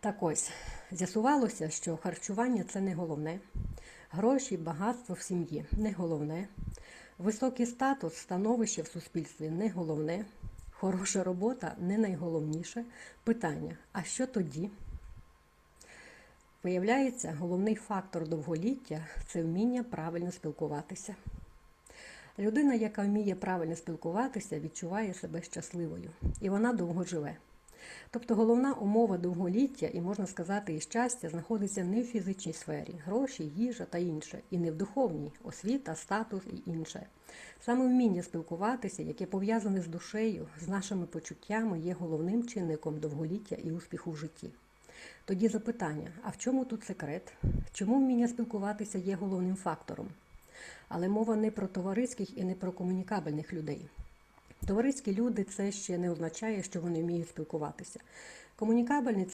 Так ось, з'ясувалося, що харчування це не головне, гроші, багатство в сім'ї не головне, високий статус, становище в суспільстві не головне, хороша робота не найголовніше. Питання: а що тоді? Виявляється, головний фактор довголіття це вміння правильно спілкуватися. Людина, яка вміє правильно спілкуватися, відчуває себе щасливою, і вона довго живе. Тобто головна умова довголіття і можна сказати, і щастя знаходиться не в фізичній сфері гроші, їжа та інше, і не в духовній освіта, статус і інше. Саме вміння спілкуватися, яке пов'язане з душею, з нашими почуттями, є головним чинником довголіття і успіху в житті. Тоді запитання: а в чому тут секрет? Чому вміння спілкуватися є головним фактором? Але мова не про товариських і не про комунікабельних людей. Товариські люди це ще не означає, що вони вміють спілкуватися. Комунікабельні